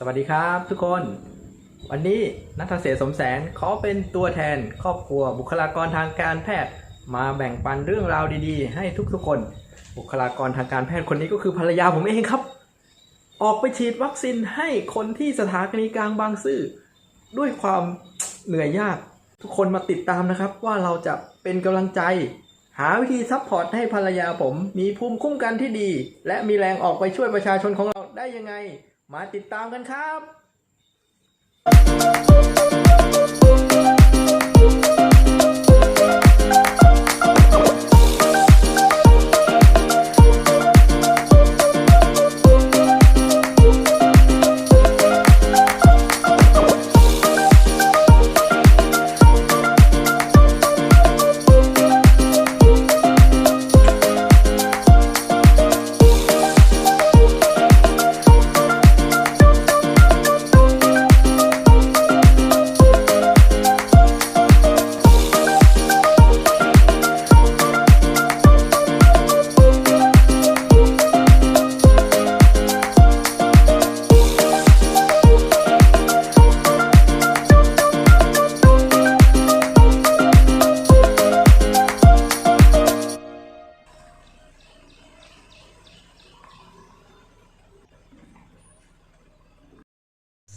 สวัสดีครับทุกคน วันนี้นัทเศรษฐ์สมแสนขอเป็นตัวแทนครอบครัวบุคลากรทางการแพทย์ มาแบ่งปันเรื่องราวดีๆ ให้ทุกๆคน บุคลากรทางการแพทย์คนนี้ก็คือภรรยาผมเองครับ ออกไปฉีดวัคซีนให้คนที่สถานีกลางบางซื่อด้วยความเหนื่อยยากทุกคนมาติดตามนะครับ ว่าเราจะเป็นกำลังใจ หาวิธีซัพพอร์ตให้ภรรยาผม มีภูมิคุ้มกันที่ดี และมีแรงออกไปช่วยประชาชนของเราได้ยังไง มาติดตามกันครับ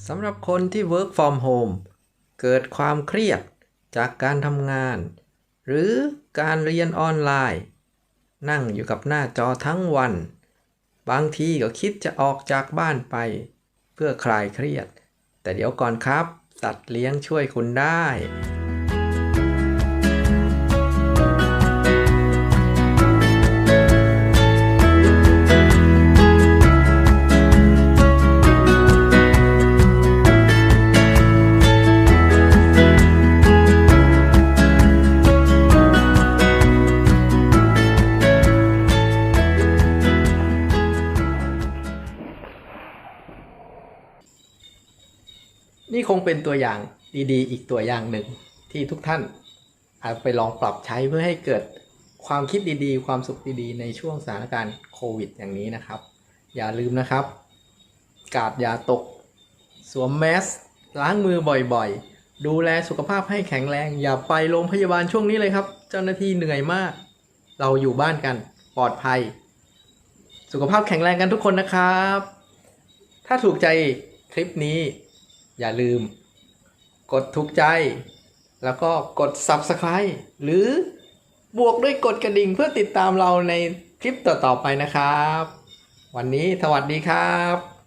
สำหรับคนที่ work from home เกิดความเครียดจากการทำงาน หรือการเรียนออนไลน์ นั่งอยู่กับหน้าจอทั้งวัน บางทีก็คิดจะออกจากบ้านไป เพื่อคลายเครียด แต่เดี๋ยวก่อนครับ สัตว์เลี้ยงช่วยคุณได้ นี่คงเป็นตัวอย่างดีๆ อีกตัวอย่างหนึ่งที่ทุกท่านอาจไปลองปรับใช้เพื่อให้เกิดความคิดดีๆ ความสุขดีๆ ในช่วงสถานการณ์โควิดอย่างนี้นะครับ อย่าลืมนะครับ กาดอย่าตก สวมแมสล้างมือบ่อยๆ ดูแลสุขภาพให้แข็งแรง อย่าไปโรงพยาบาลช่วงนี้เลยครับ เจ้าหน้าที่เหนื่อยมาก เราอยู่บ้านกันปลอดภัย สุขภาพแข็งแรงกันทุกคนนะครับ ถ้าถูกใจคลิปนี้ อย่าลืม กดถูกใจ แล้วก็กด Subscribe หรือบวกด้วยกดกระดิ่งเพื่อติดตามเราในคลิปต่อๆไปนะครับ วันนี้สวัสดีครับ